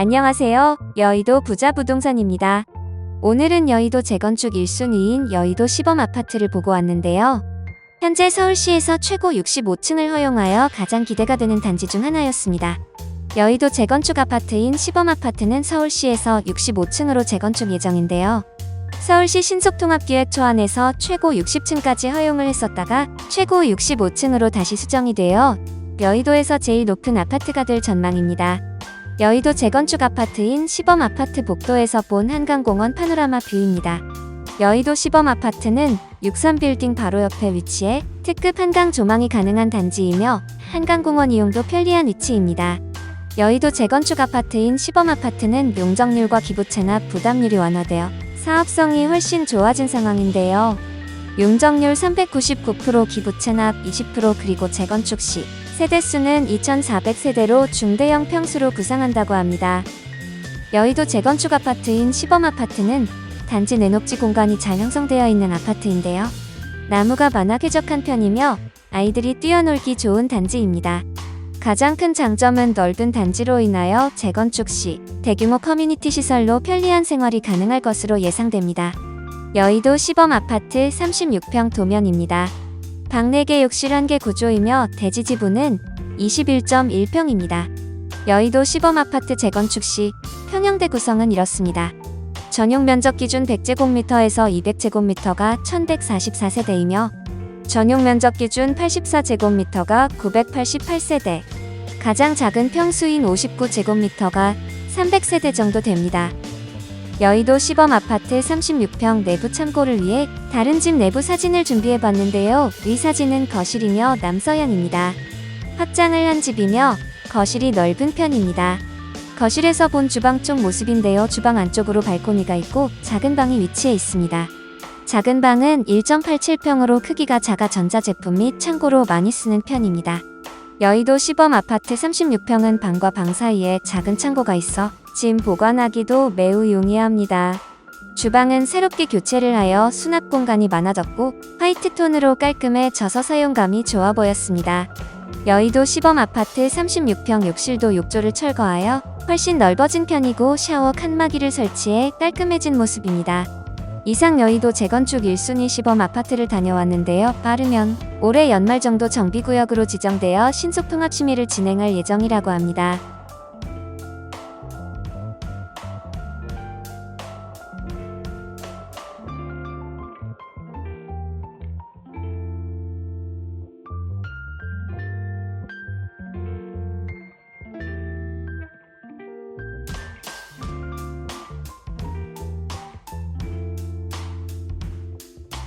안녕하세요. 여의도 부자 부동산입니다. 오늘은 여의도 재건축 1순위인 여의도 시범 아파트를 보고 왔는데요. 현재 서울시에서 최고 65층을 허용하여 가장 기대가 되는 단지 중 하나였습니다. 여의도 재건축 아파트인 시범 아파트는 서울시에서 65층으로 재건축 예정인데요. 서울시 신속통합기획 초안에서 최고 60층까지 허용을 했었다가 최고 65층으로 다시 수정이 되어 여의도에서 제일 높은 아파트가 될 전망입니다. 여의도 재건축 아파트인 시범 아파트 복도에서 본 한강공원 파노라마 뷰입니다. 여의도 시범 아파트는 63빌딩 바로 옆에 위치해 특급 한강 조망이 가능한 단지이며 한강공원 이용도 편리한 위치입니다. 여의도 재건축 아파트인 시범 아파트는 용적률과 기부 체납 부담률이 완화되어 사업성이 훨씬 좋아진 상황인데요. 용적률 399% 기부 체납 20% 그리고 재건축 시 세대수는 2,400세대로 중대형 평수로 구상한다고 합니다. 여의도 재건축 아파트인 시범 아파트는 단지 내녹지 공간이 잘 형성되어 있는 아파트인데요. 나무가 많아 쾌적한 편이며 아이들이 뛰어놀기 좋은 단지입니다. 가장 큰 장점은 넓은 단지로 인하여 재건축 시 대규모 커뮤니티 시설로 편리한 생활이 가능할 것으로 예상됩니다. 여의도 시범 아파트 36평 도면입니다. 방 4개 욕실 1개 구조이며 대지 지분은 21.1평입니다. 여의도 시범 아파트 재건축 시 평형대 구성은 이렇습니다. 전용 면적 기준 100제곱미터에서 200제곱미터가 1144세대이며 전용 면적 기준 84제곱미터가 988세대, 가장 작은 평수인 59제곱미터가 300세대 정도 됩니다. 여의도 시범 아파트 36평 내부 참고를 위해 다른 집 내부 사진을 준비해 봤는데요. 위 사진은 거실이며 남서양입니다. 확장을 한 집이며 거실이 넓은 편입니다. 거실에서 본 주방 쪽 모습인데요. 주방 안쪽으로 발코니가 있고 작은 방이 위치해 있습니다. 작은 방은 1.87평으로 크기가 작아 전자제품 및 창고로 많이 쓰는 편입니다. 여의도 시범 아파트 36평은 방과 방 사이에 작은 창고가 있어 짐 보관하기도 매우 용이합니다. 주방은 새롭게 교체를 하여 수납 공간이 많아졌고 화이트 톤으로 깔끔해 져서 사용감이 좋아 보였습니다. 여의도 시범 아파트 36평 욕실도 욕조를 철거하여 훨씬 넓어진 편이고 샤워 칸막이를 설치해 깔끔해진 모습입니다. 이상 여의도 재건축 1순위 시범 아파트를 다녀왔는데요. 빠르면 올해 연말 정도 정비구역으로 지정되어 신속 통합 심의를 진행할 예정이라고 합니다.